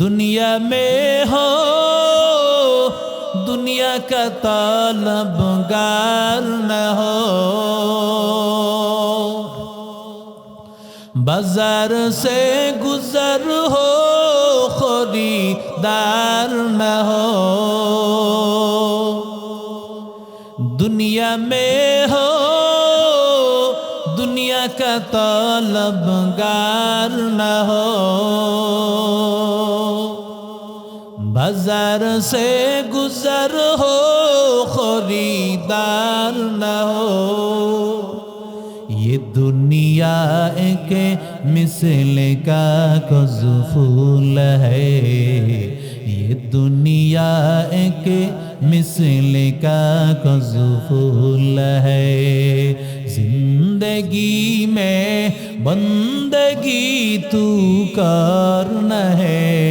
दुनिया में हो दुनिया का तालबगार न हो बाजार से गुजर हो खरीदार न हो दुनिया में हो दुनिया का तलबगार न हो نظر سے گزر ہو، خریدار نہ ہو۔ یہ دنیا ایک مثل کا کزفول ہے۔ یہ دنیا ایک مثل کا کزفول ہے۔ زندگی میں بندگی تو کرنا ہے۔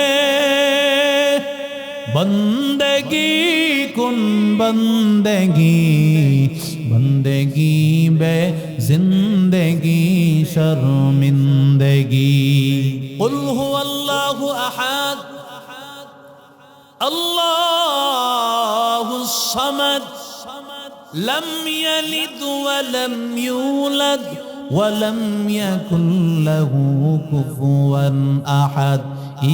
বন্দগি কুন বন্দগি বন্দগি বে জিন্দগি শর্মিন্দগি قل هو الله احد الله الصمد لم يلد ولم يولد ولم يكن له كفوا احد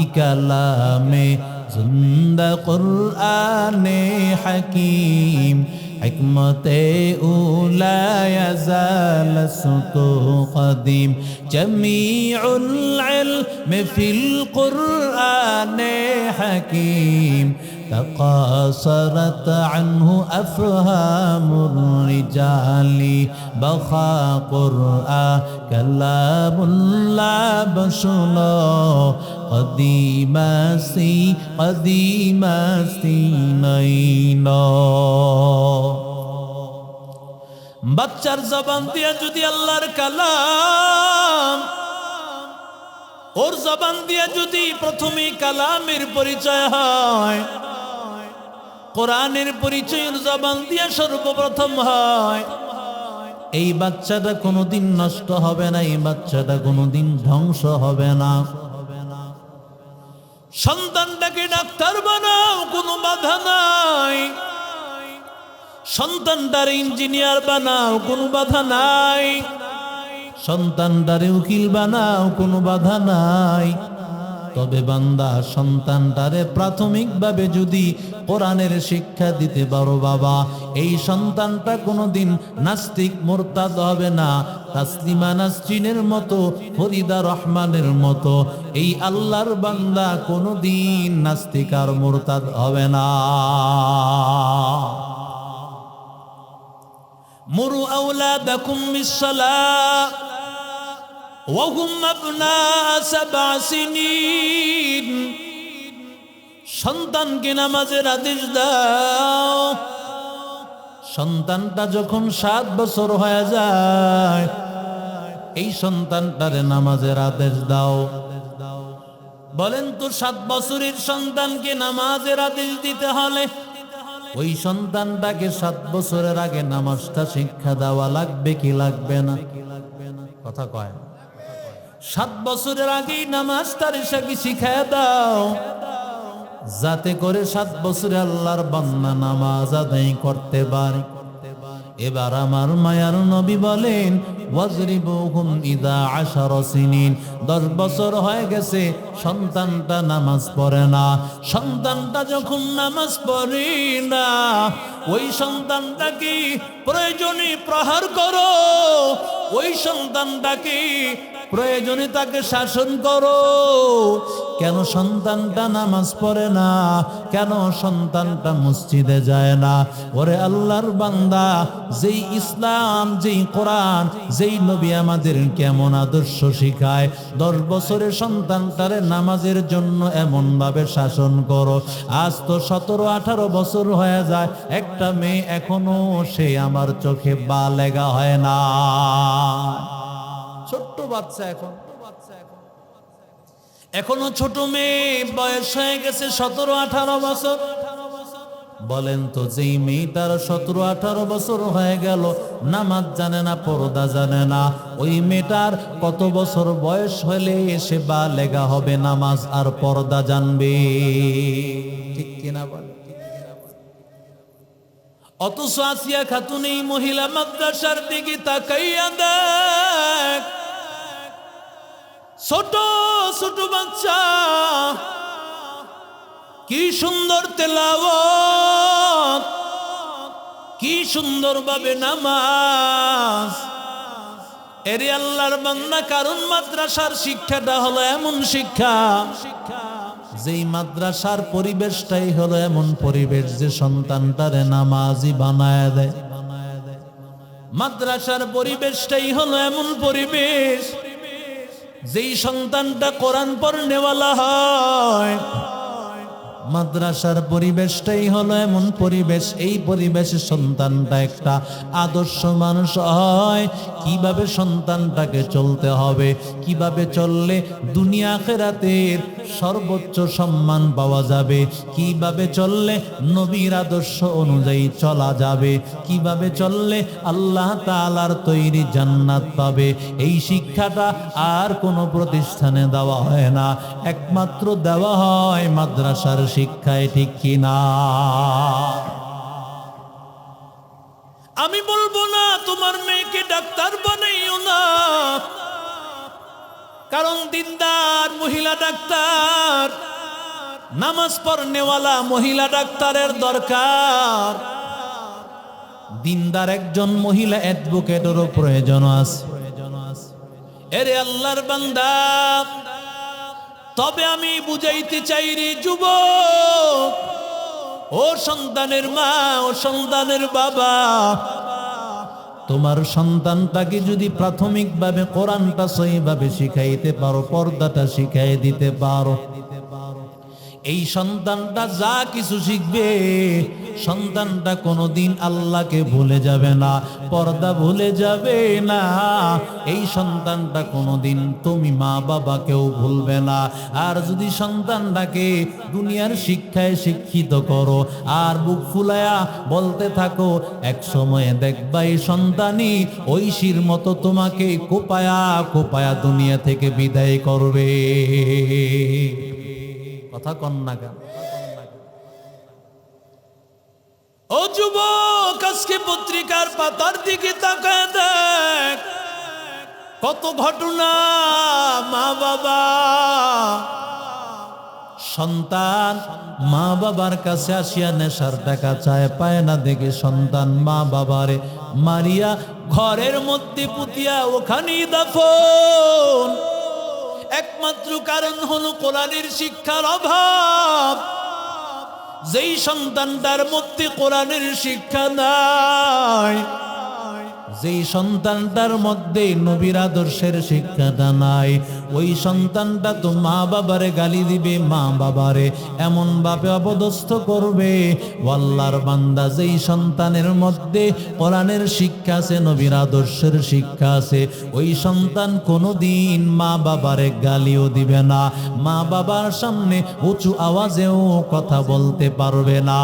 إكلامه زند قرآن حكيم حكمة أولى يزال السطو قديم جميع العلم في القرآن حكيم تقاصرت عنه أفهام الرجال بخى قرآن كلام لا بشر قديماسي قديماسي نينا বাচ্চার জবান দিয়ে যদি আল্লাহর কালাম ওর জবান দিয়ে যদি প্রথমে কালামের পরিচয় হয়, কোরআনের পরিচয়ের জবান দিয়ে সর্বপ্রথম হয়, এই বাচ্চাটা কোনোদিন নষ্ট হবে না, এই বাচ্চাটা কোনোদিন ধ্বংস হবে না। সন্তানটাকে ডাক্তার বানাও, কোনো বাধা নাই। সন্তানটার ইঞ্জিনিয়ার বানাও, কোনো বাধা নাই। সন্তানটারে উকিল বানাও, কোনো বাধা নাই। তবে বান্দা সন্তানটারে প্রাথমিকভাবে যদি কোরআনের শিক্ষা দিতে পারো বাবা, এই সন্তানটা কোনোদিন নাস্তিক, মোরতাদ হবে না। তাসলিমা নাসরিনের মতো, ফরিদা রহমানের মতো, এই আল্লাহর বান্দা কোনোদিন নাস্তিক আর মোরতাদ হবে না। মুরু দেখুম বিসসালাহ ওয়াহুম আবনা সাবা সিনিন সন্তানকে নামাজের আদেশ দাও। সন্তানটা যখন সাত বছর হয়ে যায়, এই সন্তানটারে নামাজের আদেশ দাও। বলেন তো, সাত বছরের সন্তানকে নামাজের আদেশ দিতে হলে ওই সন্তানটাকে সাত বছরের আগে নামাজটা শিক্ষা দেওয়া লাগবে কি লাগবে না? কথা কয় সাত বছরের আগেই নামাজটার এসে শিখায় দাও। যাতে করে সাত বছরে আল্লাহর বান্না নামাজ আদায় করতে পারে। এবার আমার মায়ার নবী বলেন দশ বছর হয়ে গেছে, সন্তানটা নামাজ পড়ে না। সন্তানটা যখন নামাজ পড়ে না, ওই সন্তানটাকে প্রয়োজনে প্রহার করো। ওই সন্তানটাকে প্রয়োজনে তাকে শাসন করো। কেন সন্তানটা নামাজ পড়ে না? কেন সন্তানটা মসজিদে যায় না? ওরে আল্লাহর বান্দা, যেই ইসলাম, যেই কোরআন, যেই নবী আমাদের কেমন আদর্শ শিখায়? দশ বছরের সন্তানটারে নামাজের জন্য এমন ভাবে শাসন করো। আজ তো সতেরো, আঠারো বছর হয়ে যায়। একটা মেয়ে এখনও সে আমার চোখে বা লেগা হয় না। ছোট্ট বাচ্চা এখন। এখনও ছোট মেয়ে, বয়স হয়ে গেছে সতেরো আঠারো বছর। বলেন তো, যেই মেয়েটার সতেরো আঠারো বছর হয়ে গেল, নামাজ জানে না, পর্দা জানে না। ওই মেয়েটার কত বছর বয়স হলে এসে বা লেগা হবে, নামাজ আর পর্দা জানবে। ঠিক কিনা বলে? অথচ খাতুন এই মহিলা মাদ্রাসার দিকে তাকাইয়া দেখ। ছোট ছোট বাচ্চা, কি সুন্দর তেলাওয়াত, কি সুন্দর ভাবে নামাজ। এরে আল্লাহর বান্দা, কারণ মাদ্রাসার শিক্ষাটা হলো এমন শিক্ষা, যেই মাদ্রাসার পরিবেশটাই হলো এমন পরিবেশ যে সন্তানটারে নামাজি বানায় দেয়। মাদ্রাসার পরিবেশটাই হলো এমন পরিবেশ যেই সন্তানটা কোরআন পর নেওয়ালা হয় মাদ্রাসার পরিবেশটাই হলো এমন পরিবেশ, এই পরিবেশে সন্তানটা একটা আদর্শ মানুষ হয়। কীভাবে সন্তানটাকে চলতে হবে, কীভাবে চললে দুনিয়া খেরাতের সর্বোচ্চ সম্মান পাওয়া যাবে, কীভাবে চললে নবীর আদর্শ অনুযায়ী চলা যাবে, কীভাবে চললে আল্লাহ তালার তৈরি জান্নাত পাবে, এই শিক্ষাটা আর কোনো প্রতিষ্ঠানে দেওয়া হয় না। একমাত্র দেওয়া হয় মাদ্রাসার শিক্ষায় ঠিক কিনা? আমি বলব না, তোমার মেয়েকে ডাক্তার বানাইও না। কারণ দিনদার মহিলা ডাক্তার, নামাজ পড়নেওয়ালা মহিলা ডাক্তারের দরকার। দিনদার একজন মহিলা অ্যাডভোকেটেরও প্রয়োজন আছে। এরে আল্লাহর বান্দা তবে আমি বুঝাইতে চাই রে যুব ও সন্তানের মা, ও সন্তানের বাবা, তোমার সন্তানটাকে যদি প্রাথমিকভাবে কোরআনটা সহিভাবে শিখাইতে পারো, পর্দাটা শিখাই দিতে পারো। এই সন্তানটা যা কিছু শিখবে, সন্তানটা কোনোদিন আল্লাহকে ভুলে যাবে না, পর্দা ভুলে যাবে না। এই সন্তানটা কোনোদিন তুমি মা বাবাকেও ভুলবে না। আর যদি সন্তানটাকে দুনিয়ার শিক্ষায় শিক্ষিত করো, আর বুক ফুলায়া বলতে থাকো, এক সময়ে দেখবা এই সন্তানই ঐশীর মতো তোমাকে কোপায়া কোপায়া দুনিয়া থেকে বিদায় করবে। কথা কন্যা কেন? ও যুবক, আজকে পত্রিকার পাতার দিকে তাকায় দেখ। কত ঘটনা মা বাবা। সন্তান মা বাবার কাছে আসিয়া নেশার টাকা চায়, পায় না দেখে সন্তান মা বাবারে মারিয়া ঘরের মধ্যে পুতিয়া ওখানেই দাফন। একমাত্র কারণ হলো কোরআনের শিক্ষার অভাব। যেই সন্তান সন্তানটার মধ্যে কোরআনের শিক্ষা নাই যেই সন্তানটার মধ্যে নবীর আদর্শের শিক্ষাটা নাই, ওই সন্তানটা তো মা বাবারে গালি দিবে, মা বাবারে এমন ভাবে অপদস্থ করবে। ওয়াল্লার বান্দা যেই সন্তানের মধ্যে কোরআনের শিক্ষা আছে, নবীর আদর্শের শিক্ষা আছে, ওই সন্তান কোনোদিন মা বাবারে গালিও দিবে না, মা বাবার সামনে উঁচু আওয়াজেও কথা বলতে পারবে না।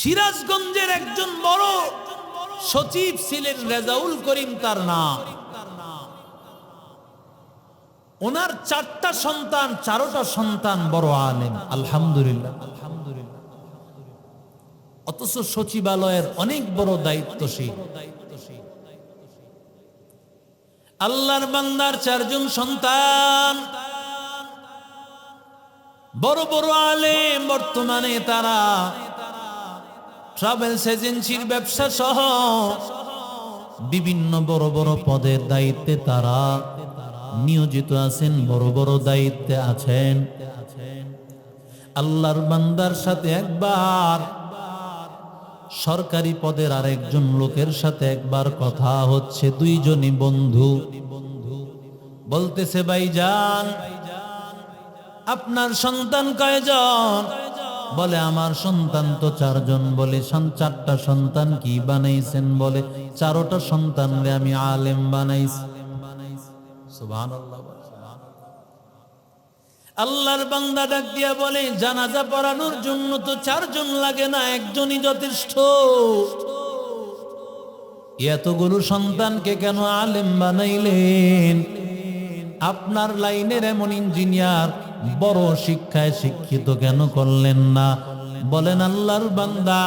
সিরাজগঞ্জের একজন বড় সচিব ছিলেন রেজাউল করিম তার নাম। ওনার চারটা সন্তান, চারোটা সন্তান বড় আলহামদুলিল্লাহ আলহামদুলিল্লাহ। অথচ সচিবালয়ের অনেক বড় দায়িত্বশীল। আল্লাহর বান্দার চারজন সন্তান। বড় বড় আলেম বর্তমানে তারা ট্রাভেলস এজেন্সির ব্যবসা সহ বিভিন্ন বড় বড় পদের দায়িত্বে তারা নিয়োজিত আছেন, বড় বড় দায়িত্বে আছেন। আল্লাহর বান্দার সাথে একবার, সরকারি পদের আরেকজন লোকের সাথে একবার কথা হচ্ছে, দুইজনই বন্ধু। বলতেছে ভাই যান আপনার সন্তান কয়জন? বলে, আমার সন্তান তো চারজন। বলে চারটা সন্তান কি বানাইছেন? বলে, চারোটা সন্তান আমি আলেম বানাইছি। আল্লাহর বান্দা ডাক দিয়া বলে, জানাজা পড়ানোর জন্য তো চারজন লাগে না, একজনই যথেষ্ট। এতগুলো সন্তানকে কেন আলেম বানাইলেন? আপনার লাইনের এমন ইঞ্জিনিয়ার বড় শিক্ষায় শিক্ষিত কেন করলেন না? বলেন, আল্লাহর বান্দা,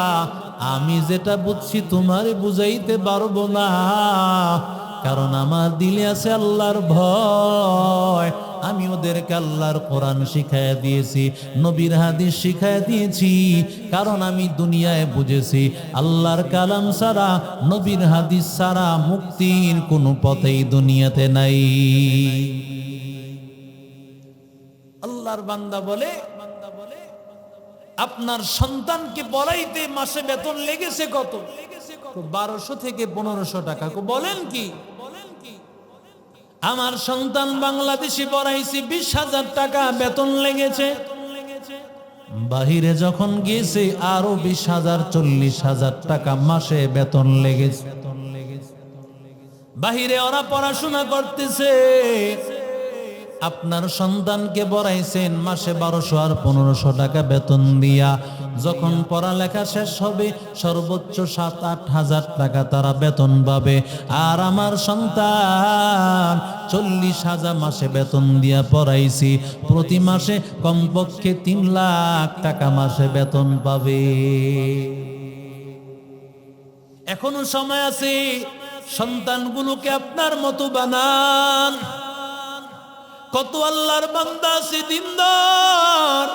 আমি যেটা বুঝছি তোমারে বুঝাইতে পারব না। কারণ আমার দিলে আছে আল্লাহর ভয়। আমি ওদেরকে আল্লাহর কোরআন শিখাইয়া দিয়েছি, নবীর হাদিস শিখাইয়া দিয়েছি। কারণ আমি দুনিয়ায় বুঝেছি, আল্লাহর কালাম সারা নবীর হাদিস সারা মুক্তির কোনো পথেই দুনিয়াতে নাই। আল্লাহর বান্দা বলে, আপনার সন্তানকে পড়াইতে মাসে বেতন লেগেছে কত? বারোশো থেকে পনেরোশো টাকা। বলেন কি? আমার সন্তান বাংলাদেশি পড়াইছি বিশ হাজার টাকা বেতন লেগেছে। বাহিরে যখন গিয়েছে আরও বিশ হাজার, চল্লিশ হাজার টাকা মাসে বেতন লেগেছে। বাহিরে ওরা পড়াশোনা করতেছে। আপনার সন্তানকে পড়াইছেন মাসে বারোশো আর পনেরোশো টাকা বেতন দিয়া। যখন পড়ালেখা শেষ হবে, সর্বোচ্চ সাত আট হাজার টাকা তারা বেতন পাবে। আর আমার সন্তান, চল্লিশ হাজার মাসে বেতন দিয়া পড়াইছি। প্রতি মাসে কমপক্ষে তিন লাখ টাকা মাসে বেতন পাবে। এখনও সময় আছে, সন্তানগুলোকে আপনার মতো বানান। কত আল্লাহর বান্দা আছে দিনদার।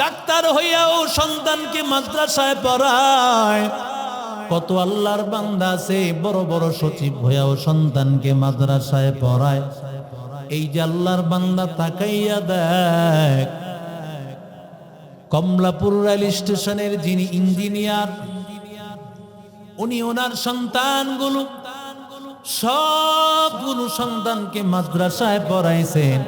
ডাক্তার হইয়াও সন্তানকে মাদ্রাসায় পড়ায়। কত আল্লাহর বান্দা আছে বড় বড় সচিব হইয়াও সন্তানকে মাদ্রাসায় পড়ায়। এই যে আল্লাহর বান্দা তাকাইয়া দেখ, কমলাপুর রেল স্টেশনের যিনি ইঞ্জিনিয়ার, উনি ওনার সন্তানগুলো সবগুলো সন্তানকে মাদ্রাসায় পড়াইছেন।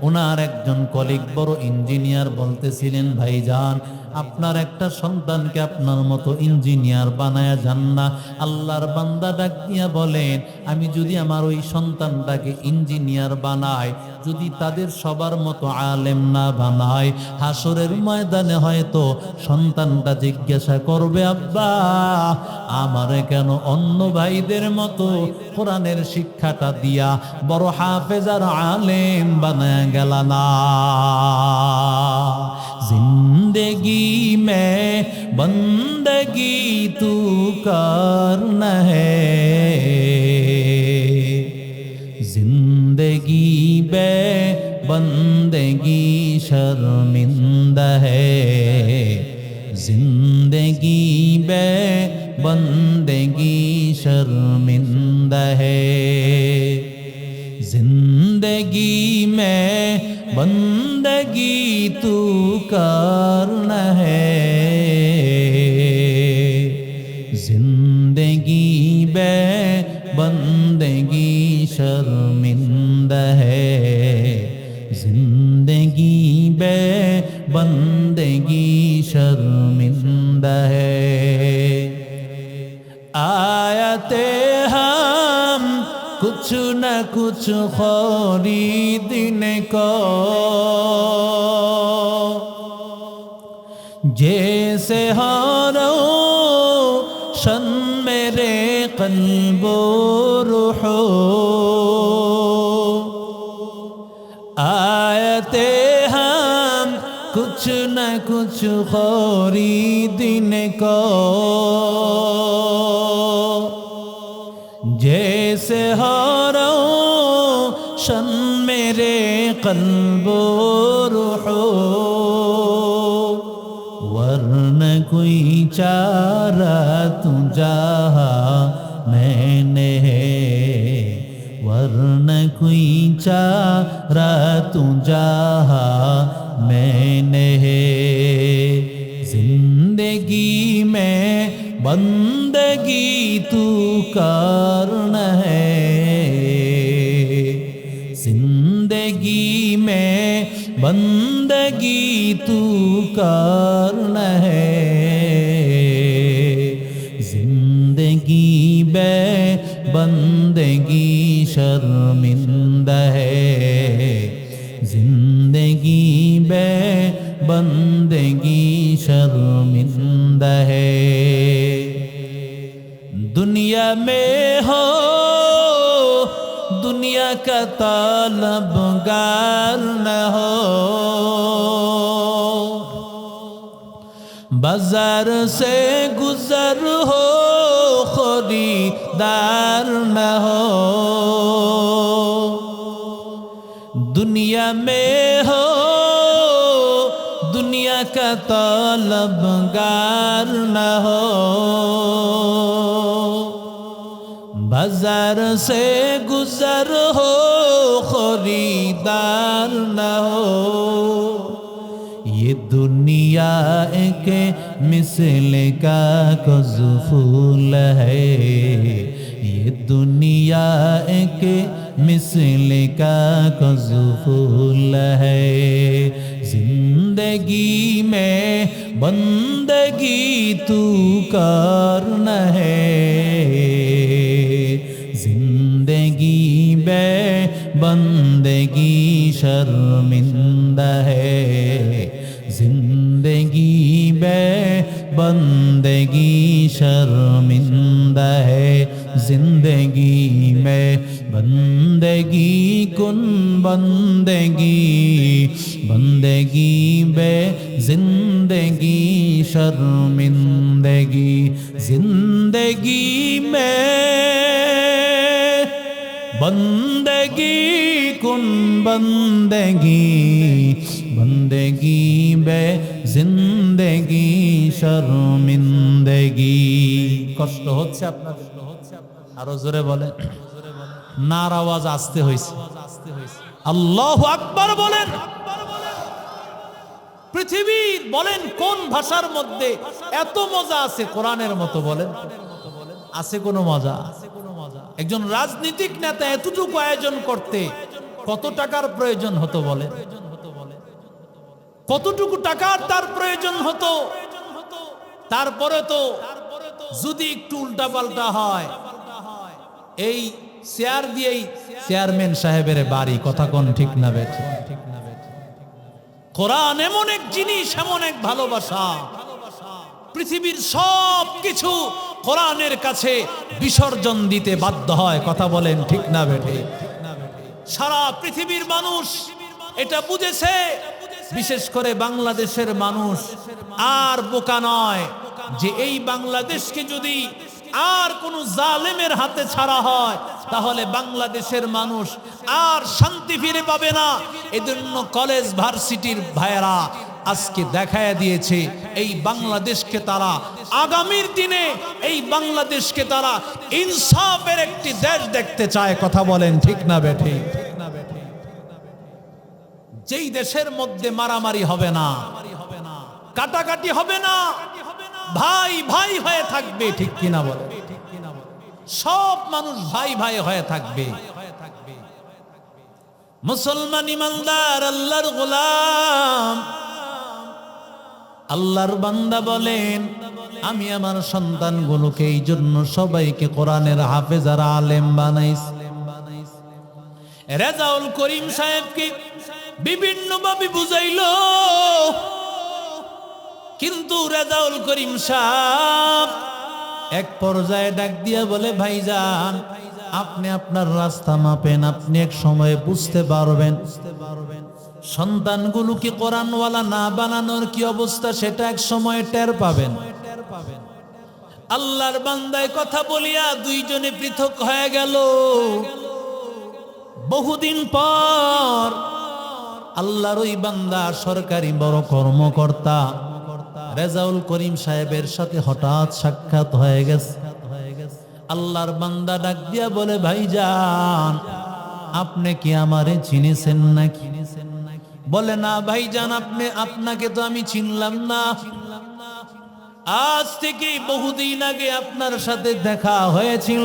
ওনার একজন কলিগ বড় ইঞ্জিনিয়ার বলতেছিলেন ভাইজান আপনার একটা সন্তানকে আপনার মতো ইঞ্জিনিয়ার বানায়া যান না। আল্লাহর বান্দা ডাক দিয়া বলেন, আমি যদি আমার ওই সন্তানটাকে ইঞ্জিনিয়ার বানাই, যদি তাদের সবার মতো আলেম না বানায় হাসরের ময়দানে হয়তো সন্তানটা জিজ্ঞাসা করবে, আব্বা, আমারে কেন অন্য ভাইদের মতো কোরআনের শিক্ষাটা দিয়া বড় হাফেজার আলেম বানায় গেল না? زندگی میں بندگی تو کرنا ہے۔ زندگی بے بندگی شرمندہ ہے۔ زندگی بے بندگی شرمندہ ہے۔ زندگی میں بندگی تو کارن ہے۔ कुछ खरीदने को जैसे हारो शन मेरे कल्बो रूहो आयते हम कुछ न कुछ खरीदने को जैसे हारो روشن میرے قلب و روح ورنہ کوئی چارہ تجاہا میں نے ہے ورنہ کوئی چارہ تجاہا میں نے ہے زندگی میں بندگی تو کر بندگی میں بندگی تو کرنا ہے زندگی بے بندگی شرمند ہے زندگی بے بندگی شرمند ہے دنیا میں ہو کا طلبگار نہ ہو بازار سے گزر ہو خریدار نہ ہو دنیا میں ہو دنیا کا طلبگار نہ ہو بازار سے گزر ہو، خریدار نہ ہو۔ یہ دنیا ایک مثل کا کزفول ہے۔ یہ دنیا ایک مثل کا کزفول ہے۔ زندگی میں بندگی تو کرنا ہے۔ بندگی شرمندہ ہے۔ زندگی بے بندگی شرمندہ ہے۔ زندگی میں بندگی کن بندگی۔ بندگی بے زندگی شرمندگی۔ زندگی میں বন্দগি, কুন বন্দগি? বন্দগি বে জিন্দগি, শর্মিন্দগি। কষ্ট হচ্ছে আপনার আরও জোরে বলেন। নার আওয়াজ আসতে হয়েছে। আল্লাহ আকবার বলেন। পৃথিবীর বলেন কোন ভাষার মধ্যে এত মজা আছে? কোরআনের মতো বলেন। আছে কোনো মজা? একজন রাজনীতিক নেতা এতটুকু আয়োজন করতে কত টাকার প্রয়োজন হতো বলে? কতটুকু টাকার তার প্রয়োজন হতো? তারপরে তো যদি একটু উল্টা পাল্টা হয়, এই চেয়ার দিয়েই চেয়ারম্যান সাহেবের বাড়ি, কথা কোন ঠিক না বেঠে? কোরআন এমন এক জিনিস, এমন এক ভালোবাসা। পৃথিবীর সব কিছু কোরআনের কাছে বিসর্জন দিতে বাধ্য হয়। কথা বলেন ঠিক না বেঠে? সারা পৃথিবীর মানুষ এটা বুঝেছে। বিশেষ করে বাংলাদেশের মানুষ আর বোকা নয় যে এই বাংলাদেশকে যদি আর কোন জালেমের হাতে ছাড়া হয়, তাহলে বাংলাদেশের মানুষ আর শান্তি ফিরে পাবে না। এজন্য কলেজ, ভার্সিটির ভাইয়েরা আজকে দেখায় দিয়েছে, এই বাংলাদেশকে তারা আগামীর দিনে, এই বাংলাদেশকে তারা ইনসাফের একটি দেশ দেখতে চায়, কথা বলেন ঠিক না বেঠে? যেই দেশের মধ্যে মারামারি হবে না, কাটাকাটি হবে না, ভাই ভাই হয়ে থাকবে, ঠিক কিনা বলে? সব মানুষ ভাই ভাই হয়ে থাকবে। মুসলমান ইমানদার, আল্লাহর গোলাম আল্লাহর বান্দা বলেন, আমি আমার সন্তানগুলোকে এই জন্য সবাইকে কোরআনের হাফেজার আলেম বানাইছি রেজাউল করিম সাহেবকে বিভিন্ন ভাবে বুঝাইল, কিন্তু রেজাউল করিম সাহেব এক পর্যায়ে ডাক দিয়া বলে, ভাইজান, আপনি আপনার রাস্তা মাপেন, আপনি এক সময়ে বুঝতে পারবেন। সন্তানগুলোকে কোরআনওয়ালা না বানানোর কি অবস্থা সেটা এক সময় টের পাবেন। আল্লাহর বান্দায় কথা বলিয়া দুইজনে পৃথক হয়ে গেল। বহুদিন পর আল্লাহর ওই বান্দা সরকারি বড় কর্মকর্তা রেজাউল করিম সাহেবের সাথে হঠাৎ সাক্ষাৎ হয়ে গেছে। আল্লাহর বান্দা ডাক দিয়া বলে, ভাইজান, আপনি কি আমারে চিনেছেন নাকি? বলে, না ভাই ভাইজান, আপনি, আপনাকে তো আমি চিনলাম না। আজ থেকে বহুদিন আগে আপনার সাথে দেখা হয়েছিল।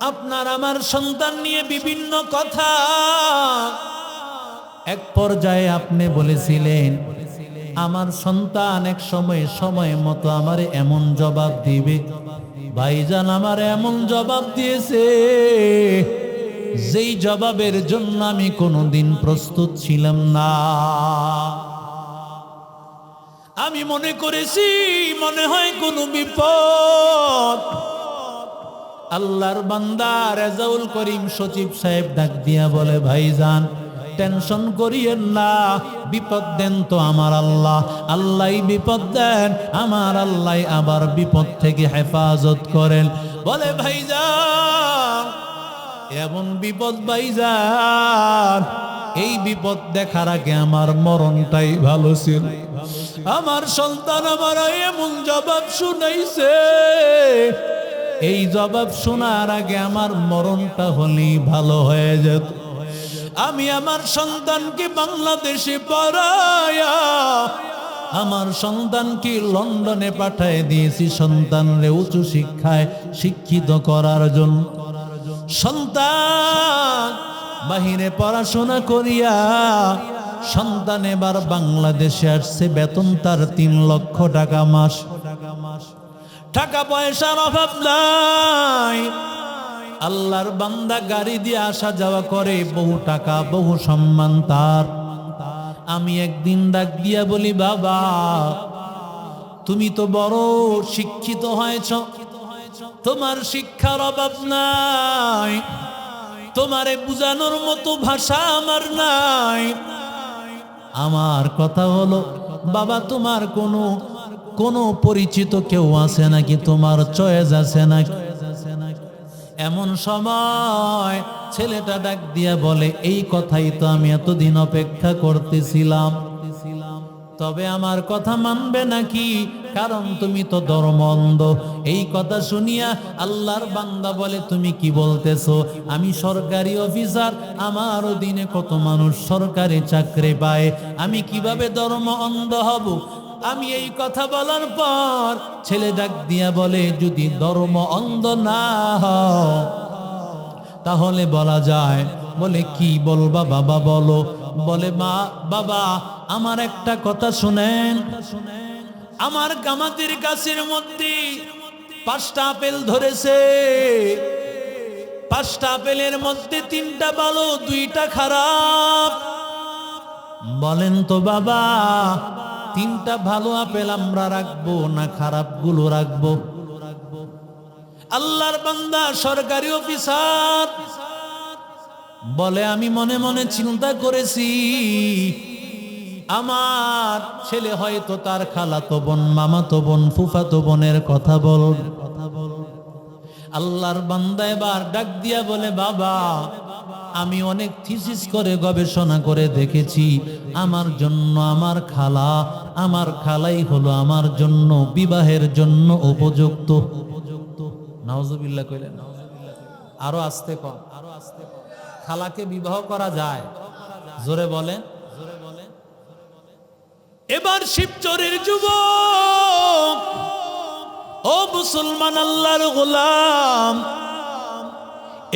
আপনার আমার সন্তান নিয়ে বিভিন্ন কথা এক পর্যায়ে আপনি বলেছিলেন, আমার সন্তান এক সময় সময় মতো আমার এমন জবাব দিবে। ভাইজান, আমার এমন জবাব দিয়েছে। যেই জবাবের জন্য আমি কোনোদিন প্রস্তুত ছিলাম না। আমি মনে করেছি, মনে হয় কোনো বিপদ। আল্লাহর বান্দা রেজাউল করিম সচিব সাহেব ডাক দিয়া বলে, ভাইজান, টেনশন করিয়েন না, বিপদ দেন তো আমার আল্লাহ। আল্লাহ বিপদ দেন, আমার আল্লাহ আবার বিপদ থেকে হেফাজত করেন। বলে, ভাইজান এমন বিপদ ভাইজান, এই বিপদ দেখার আগে আমার মরণটাই ভালো ছিল। আমার সন্তান আমার এমন জবাব শুনাইছে। এই জবাব শোনার আগে আমার মরণটা হলেই ভালো হয়ে যেত। আমি আমার সন্তানকে বাংলাদেশে পড়ায়া, আমার সন্তানকে লন্ডনে পাঠায় দিয়েছি সন্তানরে উঁচু শিক্ষায় শিক্ষিত করার জন্য। সন্তান, বাহিরে পড়াশোনা করিয়া সন্তান এবার বাংলাদেশে আসছে, বেতন তার তিন লক্ষ টাকা মাস। টাকা পয়সার অভাব নাই। আল্লাহর বান্দা গাড়ি দিয়ে আসা যাওয়া করে, বহু টাকা, বহু সম্মান তার। আমি একদিন ডাক দিয়া বলি, বাবা, তুমি তো বড় শিক্ষিত হয়েছ। তোমার শিক্ষার অভাব নাই। তোমারে বুঝানোর মতো ভাষা আমার নাই। আমার কথা হলো, বাবা তোমার কোনো কোনো পরিচিত কেউ আছে নাকি? তোমার চয়েস আছে নাকি? এমন সময় ছেলেটা ডাক দিয়া বলে, এই কথাই তো আমি এতদিন অপেক্ষা করতেছিলাম। তবে আমার কথা মানবে নাকি? কারণ তুমি তো ধর্মন্ধ। এই কথা শুনিয়া আল্লাহর বান্দা বলে, তুমি কি বলতেছো? আমি সরকারি অফিসার, আমার অধীনে কত মানুষ সরকারি চাকরি পায়। আমি কীভাবে ধর্ম অন্ধ হব? আমি এই কথা বলার পর ছেলে ডাক দিয়া বলে, যদি ধর্ম অন্ধ না তাহলে বলা যায় বলে, কি বলবা বাবা বলো? বলে, মা, বাবা, আমার একটা কথা শুনেন শুনেন। আমার কামাতির গাছের মধ্যে পাঁচটা আপেল ধরেছে। পাঁচটা আপেলের মধ্যে তিনটা ভালো, দুইটা খারাপ। বলেন তো বাবা, তিনটা ভালো আপেল আমরা রাখব না খারাপগুলো রাখব? আল্লাহর বান্দা, সরকারি অফিসার। বলে, আমি মনে মনে চিন্তা করেছি আমার ছেলে হয়তো তার খালাতো বোন, মামাতো বোন, ফুফাতো বোনের কথা বল। আল্লাহর বান্দা এবার ডাক দিয়া বলে, বাবা, আমি অনেক থিসিস করে গবেষণা করে দেখেছি। আমার জন্য আমার খালা, আমার খালাই হলো আমার জন্য, বিবাহের জন্য উপযুক্ত। উপযুক্ত কইলেন, আরও আসতে কম আরও আসতে খালাকে বিবাহ করা যায়। জোরে বলেন এবার শিবচরের যুবক, ও মুসলমান আল্লাহর গোলাম,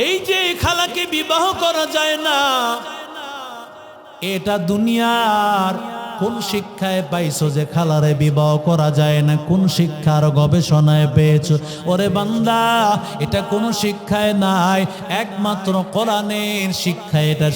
এই যে খালাকে বিবাহ করা যায় না, এটা দুনিয়ার কোন শিক্ষায় পাইছো যে খালারে বিবাহ করা যায় না? কোন শিক্ষার গবেষণায় পেয়েছ? ওরে বান্দা, এটা কোন শিক্ষায় নাই, একমাত্র কোরআনের শিক্ষায় এটা